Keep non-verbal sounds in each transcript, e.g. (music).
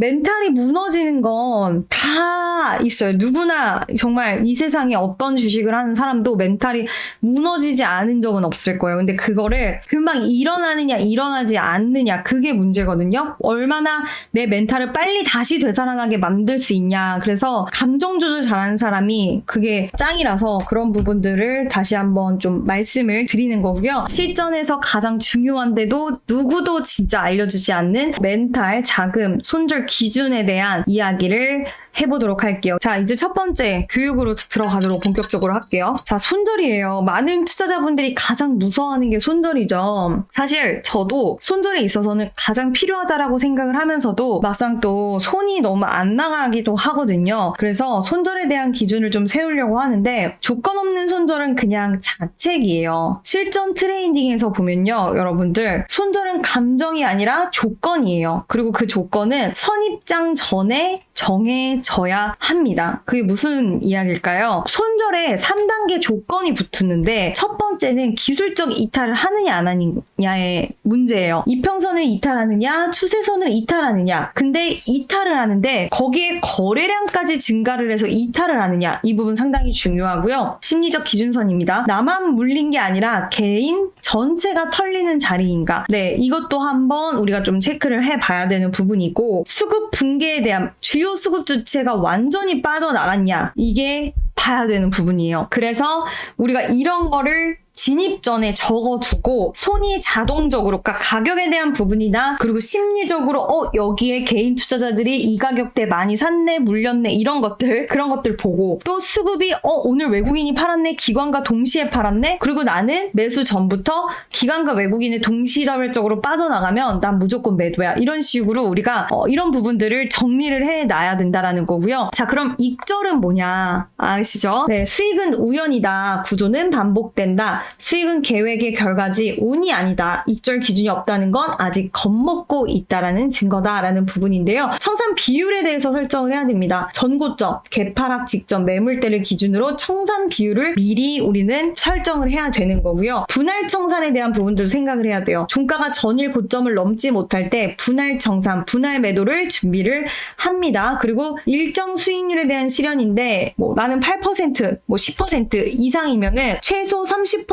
멘탈이 무너지는 건 다 있어요. 누구나 정말 이 세상에 어떤 주식을 하는 사람도 멘탈이 무너지지 않은 적은 없을 거예요. 근데 그거를 금방 일어나느냐, 일어나지 않느냐, 그게 문제거든요. 얼마나 내 멘탈을 빨리 다시 되살아나게 만들 수 있냐. 그래서 감정 조절 잘하는 사람이 그게 짱이라서 그런 부분들을 다시 한번 좀 말씀을 드리는 거고요. 실전에서 가장 중요한데도 누구도 진짜 알려주지 않는 멘탈, 자금, 손절 기준에 대한 이야기를 해보도록 할게요. 자, 이제 첫 번째 교육으로 들어가도록 본격적으로 할게요. 자, 손절이에요. 많은 투자자분들이 가장 무서워하는 게 손절이죠. 사실 저도 손절에 있어서는 가장 필요하다라고 생각을 하면서도 막상 또 손이 너무 안 나가기도 하거든요. 그래서 손절에 대한 기준을 좀 세우려고 하는데 조건 없는 손절은 그냥 자책이에요. 실전 트레이딩에서 보면요, 여러분들 손절은 감정이 아니라 조건이에요. 그리고 그 조건은 선입장 전에 정해 져야 합니다. 그게 무슨 이야기일까요? 손절에 3단계 조건이 붙었는데 첫 번째는 기술적 이탈을 하느냐 안 하느냐의 문제예요. 이평선을 이탈하느냐 추세선을 이탈하느냐 근데 이탈을 하는데 거기에 거래량까지 증가를 해서 이탈을 하느냐 이 부분 상당히 중요하고요. 심리적 기준선입니다. 나만 물린 게 아니라 개인 전체가 털리는 자리인가 네 이것도 한번 우리가 좀 체크를 해 봐야 되는 부분이고 수급 붕괴에 대한 주요 수급 주 체가 완전히 빠져나갔냐 이게 봐야 되는 부분이에요. 그래서 우리가 이런 거를 진입 전에 적어두고 손이 자동적으로 그러니까 가격에 대한 부분이나 그리고 심리적으로 어 여기에 개인 투자자들이 이 가격대 많이 샀네 물렸네 이런 것들 그런 것들 보고 또 수급이 어 오늘 외국인이 팔았네 기관과 동시에 팔았네 그리고 나는 매수 전부터 기관과 외국인이 동시다발적으로 빠져나가면 난 무조건 매도야 이런 식으로 우리가 어, 이런 부분들을 정리를 해놔야 된다라는 거고요. 자 그럼 익절은 뭐냐? 아시죠? 네 수익은 우연이다. 구조는 반복된다 수익은 계획의 결과지 운이 아니다. 익절 기준이 없다는 건 아직 겁먹고 있다라는 증거다라는 부분인데요. 청산 비율에 대해서 설정을 해야 됩니다. 전고점, 개파락 직전 매물대를 기준으로 청산 비율을 미리 우리는 설정을 해야 되는 거고요. 분할 청산에 대한 부분도 생각을 해야 돼요. 종가가 전일 고점을 넘지 못할 때 분할 청산, 분할 매도를 준비를 합니다. 그리고 일정 수익률에 대한 실현인데 뭐 나는 8%, 뭐 10% 이상이면은 최소 30%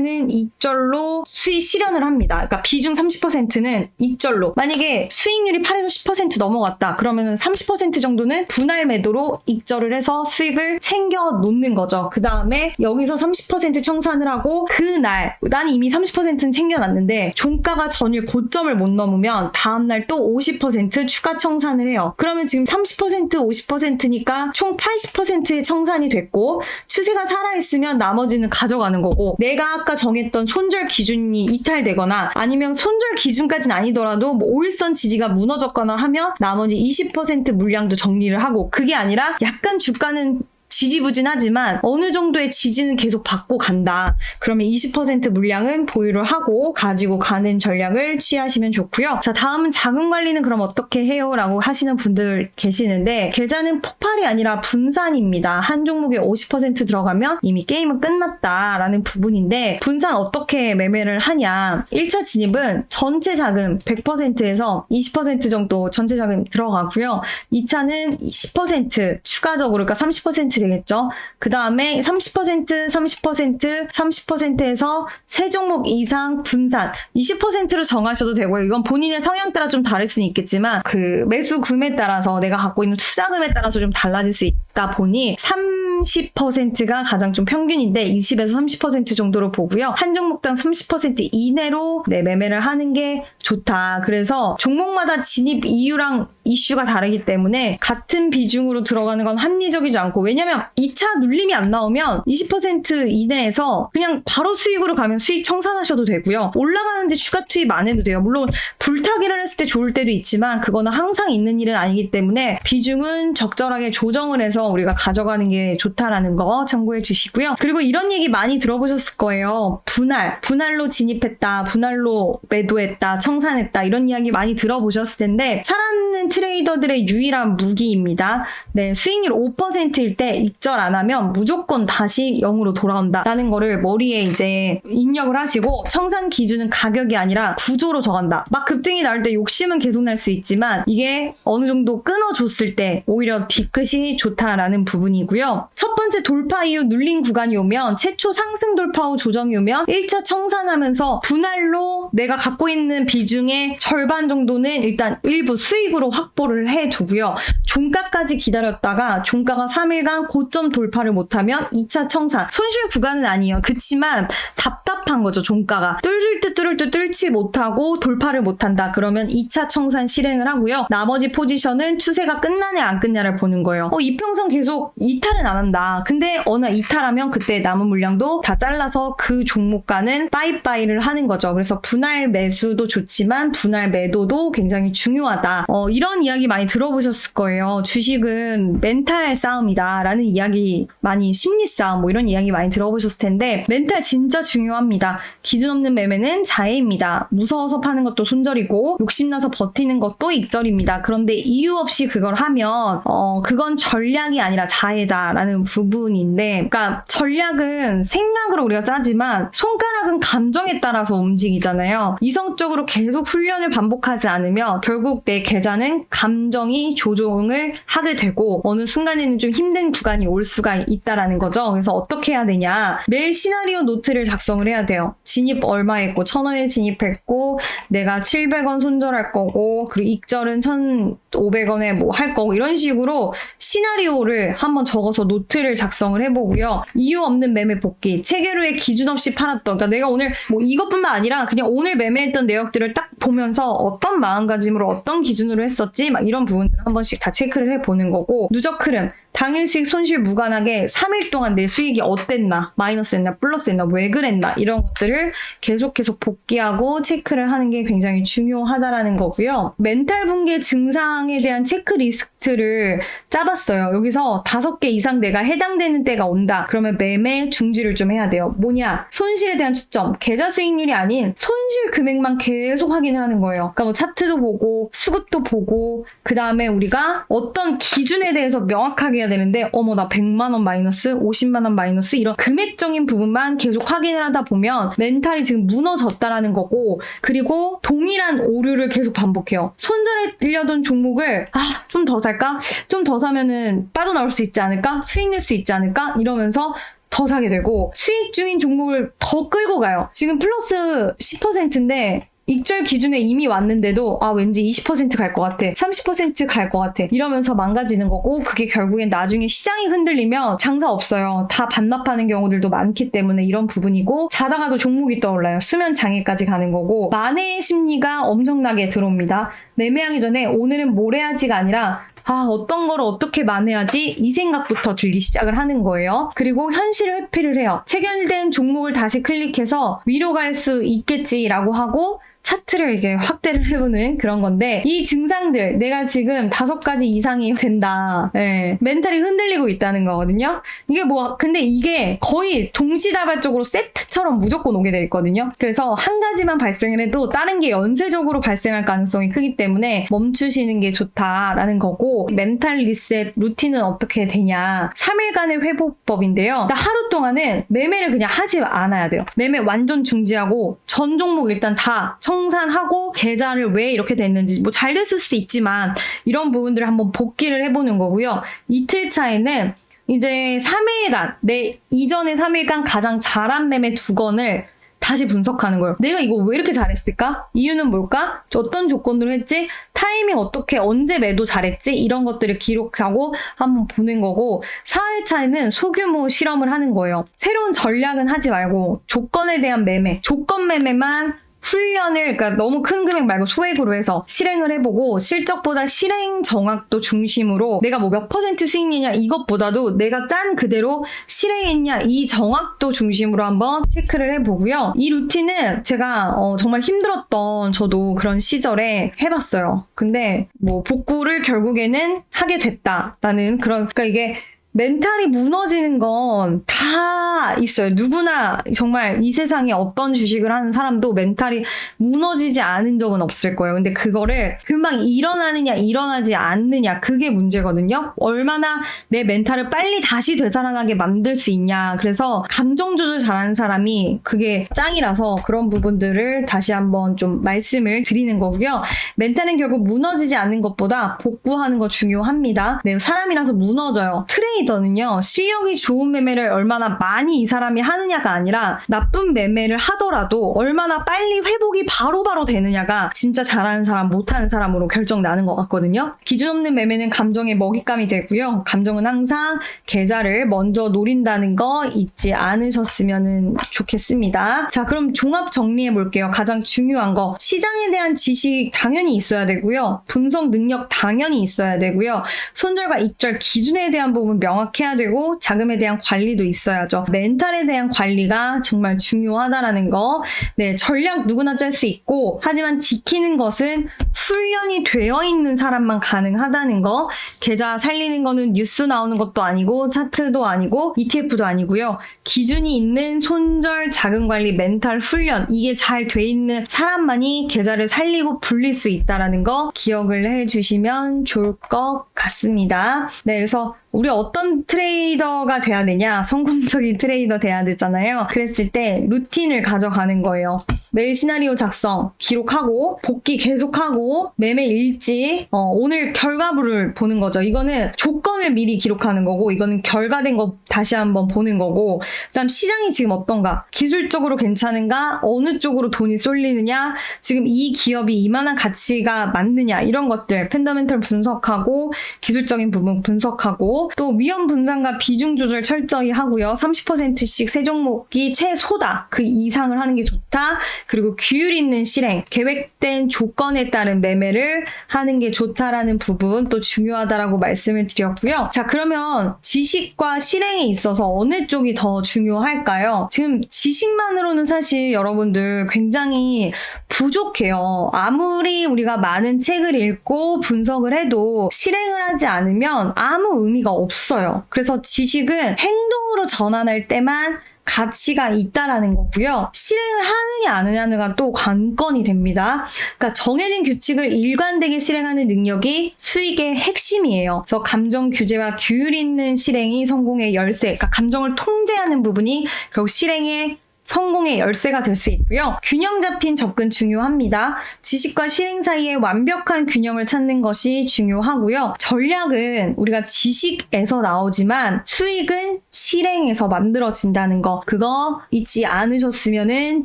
는 익절로 수익 실현을 합니다. 그러니까 비중 30%는 익절로. 만약에 수익률이 8에서 10% 넘어갔다. 그러면은 30% 정도는 분할 매도로 익절을 해서 수익을 챙겨 놓는 거죠. 그 다음에 여기서 30% 청산을 하고 그날 나는 이미 30%는 챙겨놨는데 종가가 전일 고점을 못 넘으면 다음날 또 50% 추가 청산을 해요. 그러면 지금 30% 50%니까 총 80%의 청산이 됐고 추세가 살아있으면 나머지는 가져가는 거고 내가 아까 정했던 손절 기준이 이탈되거나 아니면 손절 기준까지는 아니더라도 뭐 5일선 지지가 무너졌거나 하면 나머지 20% 물량도 정리를 하고 그게 아니라 약간 주가는 지지부진하지만 어느 정도의 지지는 계속 받고 간다. 그러면 20% 물량은 보유를 하고 가지고 가는 전략을 취하시면 좋고요. 자, 다음은 자금 관리는 그럼 어떻게 해요? 라고 하시는 분들 계시는데 계좌는 폭발이 아니라 분산입니다. 한 종목에 50% 들어가면 이미 게임은 끝났다라는 부분인데 분산 어떻게 매매를 하냐? 1차 진입은 전체 자금 100%에서 20% 정도 전체 자금 들어가고요. 2차는 10% 추가적으로 그러니까 30% 되겠죠. 그 다음에 30%, 30%, 30%에서 세 종목 이상 분산 20%로 정하셔도 되고요. 이건 본인의 성향 따라 좀 다를 수는 있겠지만 그 매수 금에 따라서 내가 갖고 있는 투자금에 따라서 좀 달라질 수 있다 보니 30%가 가장 좀 평균인데 20에서 30% 정도로 보고요. 한 종목당 30% 이내로 네, 매매를 하는 게 좋다. 그래서 종목마다 진입 이유랑 이슈가 다르기 때문에 같은 비중으로 들어가는 건 합리적이지 않고 왜냐면 2차 눌림이 안 나오면 20% 이내에서 그냥 바로 수익으로 가면 수익 청산하셔도 되고요. 올라가는데 추가 투입 안 해도 돼요. 물론 불타기를 했을 때 좋을 때도 있지만 그거는 항상 있는 일은 아니기 때문에 비중은 적절하게 조정을 해서 우리가 가져가는 게 좋다라는 거 참고해 주시고요. 그리고 이런 얘기 많이 들어보셨을 거예요. 분할, 분할로 진입했다, 분할로 매도했다, 청산했다 이런 이야기 많이 들어보셨을 텐데 살아있는 트레이더들의 유일한 무기입니다. 네, 수익률 5%일 때 익절 안 하면 무조건 다시 0으로 돌아온다라는 거를 머리에 이제 입력을 하시고 청산 기준은 가격이 아니라 구조로 정한다. 막 급등이 나올 때 욕심은 계속 날 수 있지만 이게 어느 정도 끊어줬을 때 오히려 뒤끝이 좋다 라는 부분이고요. 첫 번째 돌파 이후 눌린 구간이 오면 최초 상승 돌파 후 조정이 오면 1차 청산하면서 분할로 내가 갖고 있는 비중의 절반 정도는 일단 일부 수익으로 확보를 해두고요. 종가까지 기다렸다가 종가가 3일간 고점 돌파를 못하면 2차 청산. 손실 구간은 아니에요. 그치만 답답한 거죠, 종가가. 뚫을 듯 뚫을 듯 뚫지 못하고 돌파를 못한다. 그러면 2차 청산 실행을 하고요. 나머지 포지션은 추세가 끝나냐 안 끝냐를 보는 거예요. 어, 이평선 계속 이탈은 안 한다. 근데 어느 날 이탈하면 그때 남은 물량도 다 잘라서 그 종목가는 빠이빠이를 하는 거죠. 그래서 분할 매수도 좋지만 분할 매도도 굉장히 중요하다. 어, 이런 이야기 많이 들어보셨을 거예요. 주식은 멘탈 싸움이다 라는 이야기 많이 심리 싸움 뭐 이런 이야기 많이 들어보셨을 텐데 멘탈 진짜 중요합니다. 기준 없는 매매는 자해입니다. 무서워서 파는 것도 손절이고 욕심나서 버티는 것도 익절입니다. 그런데 이유 없이 그걸 하면 어 그건 전략 이 아니라 자해다라는 부분인데 그러니까 전략은 생각으로 우리가 짜지만 손가락은 감정에 따라서 움직이잖아요. 이성적으로 계속 훈련을 반복하지 않으면 결국 내 계좌는 감정이 조종을 하게 되고 어느 순간에는 좀 힘든 구간이 올 수가 있다라는 거죠. 그래서 어떻게 해야 되냐? 매일 시나리오 노트를 작성을 해야 돼요. 진입 얼마 했고 천 원에 진입했고 내가 700원 손절할 거고 그리고 익절은 1,500원에 뭐 할 거고 이런 식으로 시나리오 를 한번 적어서 노트를 작성을 해보고요. 이유 없는 매매 복귀, 체계로의 기준 없이 팔았던 그러니까 내가 오늘 뭐 이것뿐만 아니라 그냥 오늘 매매했던 내역들을 딱 보면서 어떤 마음가짐으로 어떤 기준으로 했었지 막 이런 부분들을 한 번씩 다 체크를 해보는 거고 누적 흐름 당일 수익 손실 무관하게 3일 동안 내 수익이 어땠나 마이너스였나 플러스였나 왜 그랬나 이런 것들을 계속 계속 복귀하고 체크를 하는 게 굉장히 중요하다라는 거고요. 멘탈 붕괴 증상에 대한 체크리스트를 짜봤어요. 여기서 다섯 개 이상 내가 해당되는 때가 온다. 그러면 매매 중지를 좀 해야 돼요. 뭐냐? 손실에 대한 초점. 계좌 수익률이 아닌 손실 금액만 계속 확인을 하는 거예요. 그러니까 뭐 차트도 보고 수급도 보고 그 다음에 우리가 어떤 기준에 대해서 명확하게 해야 되는데 어머 나 100만 원 마이너스 50만 원 마이너스 이런 금액적인 부분만 계속 확인을 하다 보면 멘탈이 지금 무너졌다라는 거고 그리고 동일한 오류를 계속 반복해요. 손절하려던 종목을 아 좀 더 살까? 좀 더 사면은 빠져나올 수 있지 않을까? 수익 낼 수 있지 않을까? 이러면서 더 사게 되고 수익 중인 종목을 더 끌고 가요. 지금 플러스 10%인데 익절 기준에 이미 왔는데도 아 왠지 20%갈 것 같아 30%갈 것 같아 이러면서 망가지는 거고 그게 결국엔 나중에 시장이 흔들리면 장사 없어요 다 반납하는 경우들도 많기 때문에 이런 부분이고 자다가도 종목이 떠올라요 수면 장애까지 가는 거고 만회의 심리가 엄청나게 들어옵니다 매매하기 전에 오늘은 뭘 해야지가 아니라 아, 어떤 거를 어떻게 만회하지? 이 생각부터 들기 시작을 하는 거예요. 그리고 현실 회피를 해요. 체결된 종목을 다시 클릭해서 위로 갈 수 있겠지라고 하고 차트를 이게 확대를 해보는 그런 건데 이 증상들 내가 지금 다섯 가지 이상이 된다. 예, 멘탈이 흔들리고 있다는 거거든요. 이게 뭐 근데 이게 거의 동시다발적으로 세트처럼 무조건 오게 돼 있거든요. 그래서 한 가지만 발생을 해도 다른 게 연쇄적으로 발생할 가능성이 크기 때문에 멈추시는 게 좋다라는 거고 멘탈 리셋 루틴은 어떻게 되냐 3일간의 회복법인데요. 하루 동안은 매매를 그냥 하지 않아야 돼요. 매매 완전 중지하고 전 종목 일단 다 청 산하고 계좌를 왜 이렇게 됐는지 뭐 잘 됐을 수도 있지만 이런 부분들을 한번 복귀를 해보는 거고요. 이틀 차에는 이제 3일간 내 이전의 3일간 가장 잘한 매매 두 건을 다시 분석하는 거예요. 내가 이거 왜 이렇게 잘했을까? 이유는 뭘까? 어떤 조건으로 했지? 타이밍 어떻게 언제 매도 잘했지? 이런 것들을 기록하고 한번 보는 거고 4일 차에는 소규모 실험을 하는 거예요. 새로운 전략은 하지 말고 조건에 대한 매매, 조건 매매만 훈련을 그러니까 너무 큰 금액 말고 소액으로 해서 실행을 해보고 실적보다 실행 정확도 중심으로 내가 뭐 몇 퍼센트 수익이냐 이것보다도 내가 짠 그대로 실행했냐 이 정확도 중심으로 한번 체크를 해보고요. 이 루틴은 제가 어, 정말 힘들었던 저도 그런 시절에 해봤어요. 근데 뭐 복구를 결국에는 하게 됐다라는 그런 그러니까 이게 멘탈이 무너지는 건 다 있어요. 누구나 정말 이 세상에 어떤 주식을 하는 사람도 멘탈이 무너지지 않은 적은 없을 거예요. 근데 그거를 금방 일어나느냐, 일어나지 않느냐, 그게 문제거든요. 얼마나 내 멘탈을 빨리 다시 되살아나게 만들 수 있냐. 그래서 감정 조절 잘하는 사람이 그게 짱이라서 그런 부분들을 다시 한번 좀 말씀을 드리는 거고요. 멘탈은 결국 무너지지 않는 것보다 복구하는 거 중요합니다. 네, 사람이라서 무너져요. 트레이 더는요, 실력이 좋은 매매를 얼마나 많이 이 사람이 하느냐가 아니라 나쁜 매매를 하더라도 얼마나 빨리 회복이 바로 바로 되느냐가 진짜 잘하는 사람, 못하는 사람으로 결정 나는 것 같거든요. 기준 없는 매매는 감정의 먹잇감이 되고요. 감정은 항상 계좌를 먼저 노린다는 거 잊지 않으셨으면 좋겠습니다. 자, 그럼 종합 정리해 볼게요. 가장 중요한 거. 시장에 대한 지식 당연히 있어야 되고요. 분석 능력 당연히 있어야 되고요. 손절과 익절 기준에 대한 부분 명확해야 되고 자금에 대한 관리도 있어야죠. 멘탈에 대한 관리가 정말 중요하다라는 거. 네, 전략 누구나 짤 수 있고 하지만 지키는 것은 훈련이 되어 있는 사람만 가능하다는 거. 계좌 살리는 거는 뉴스 나오는 것도 아니고 차트도 아니고 ETF도 아니고요. 기준이 있는 손절 자금 관리 멘탈 훈련 이게 잘 돼 있는 사람만이 계좌를 살리고 불릴 수 있다라는 거 기억을 해 주시면 좋을 것 같습니다. 네, 그래서 우리 어떤 트레이더가 돼야 되냐? 성공적인 (laughs) 트레이더 돼야 되잖아요. 그랬을 때 루틴을 가져가는 거예요. 매일 시나리오 작성, 기록하고, 복귀 계속하고, 매매 일지, 어, 오늘 결과물을 보는 거죠. 이거는 조건을 미리 기록하는 거고, 이거는 결과된 거 다시 한번 보는 거고, 그 다음 시장이 지금 어떤가? 기술적으로 괜찮은가? 어느 쪽으로 돈이 쏠리느냐? 지금 이 기업이 이만한 가치가 맞느냐? 이런 것들, 팬더멘털 분석하고, 기술적인 부분 분석하고, 또 위험 분산과 비중 조절 철저히 하고요. 30%씩 세 종목이 최소다. 그 이상을 하는 게 좋다. 그리고 규율 있는 실행, 계획된 조건에 따른 매매를 하는 게 좋다라는 부분 또 중요하다라고 말씀을 드렸고요. 자, 그러면 지식과 실행에 있어서 어느 쪽이 더 중요할까요? 지금 지식만으로는 사실 여러분들 굉장히 부족해요. 아무리 우리가 많은 책을 읽고 분석을 해도 실행을 하지 않으면 아무 의미가 없어요. 그래서 지식은 행동으로 전환할 때만 가치가 있다라는 거고요. 실행을 하느냐 안 하느냐가 또 관건이 됩니다. 그러니까 정해진 규칙을 일관되게 실행하는 능력이 수익의 핵심이에요. 그래서 감정 규제와 규율 있는 실행이 성공의 열쇠. 그러니까 감정을 통제하는 부분이 결국 실행의 성공의 열쇠가 될 수 있고요. 균형 잡힌 접근 중요합니다. 지식과 실행 사이에 완벽한 균형을 찾는 것이 중요하고요. 전략은 우리가 지식에서 나오지만 수익은 실행에서 만들어진다는 거 그거 잊지 않으셨으면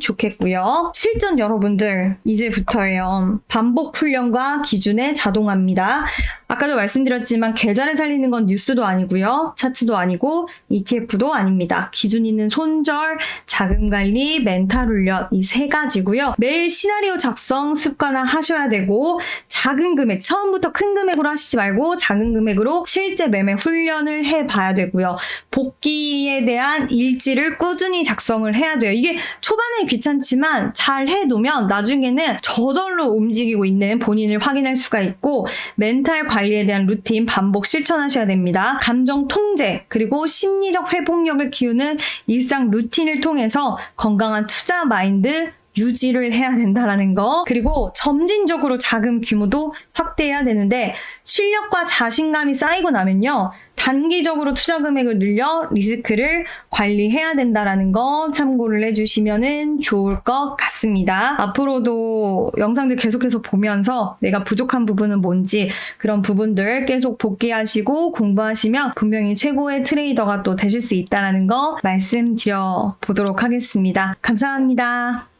좋겠고요. 실전 여러분들 이제부터예요. 반복 훈련과 기준에 자동화입니다. 아까도 말씀드렸지만 계좌를 살리는 건 뉴스도 아니고요. 차트도 아니고 ETF도 아닙니다. 기준 있는 손절, 자금 관리, 멘탈 훈련 이 세 가지고요. 매일 시나리오 작성 습관화 하셔야 되고 작은 금액 처음부터 큰 금액으로 하시지 말고 작은 금액으로 실제 매매 훈련을 해 봐야 되고요. 복귀에 대한 일지를 꾸준히 작성을 해야 돼요. 이게 초반에 귀찮지만 잘 해놓으면 나중에는 저절로 움직이고 있는 본인을 확인할 수가 있고 멘탈 관리에 대한 루틴 반복 실천하셔야 됩니다. 감정 통제 그리고 심리적 회복력을 키우는 일상 루틴을 통해서 건강한 투자 마인드 유지를 해야 된다라는 거. 그리고 점진적으로 자금 규모도 확대해야 되는데 실력과 자신감이 쌓이고 나면요. 단기적으로 투자 금액을 늘려 리스크를 관리해야 된다라는 거 참고를 해주시면 좋을 것 같습니다. 앞으로도 영상들 계속해서 보면서 내가 부족한 부분은 뭔지 그런 부분들 계속 복귀하시고 공부하시면 분명히 최고의 트레이더가 또 되실 수 있다라는 거 말씀드려 보도록 하겠습니다. 감사합니다.